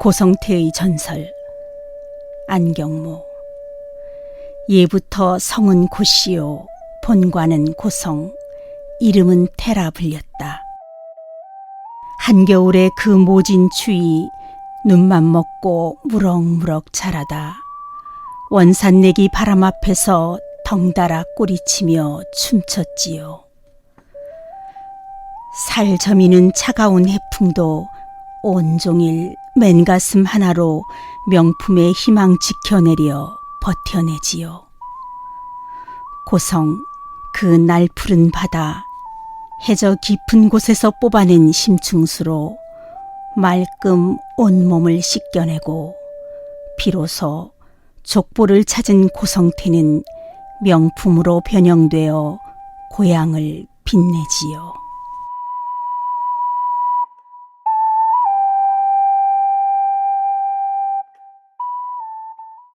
고성태의 전설 안경모 예부터 성은 고시요 본관은 고성 이름은 태라 불렸다. 한겨울에 그 모진 추위 눈만 먹고 무럭무럭 자라다 원산내기 바람 앞에서 덩달아 꼬리치며 춤췄지요. 살 저미는 차가운 해풍도 온종일 맨가슴 하나로 명품의 희망 지켜내려 버텨내지요. 고성 그 날 푸른 바다 해저 깊은 곳에서 뽑아낸 심충수로 말끔 온몸을 씻겨내고 비로소 족보를 찾은 고성태는 명품으로 변형되어 고향을 빛내지요.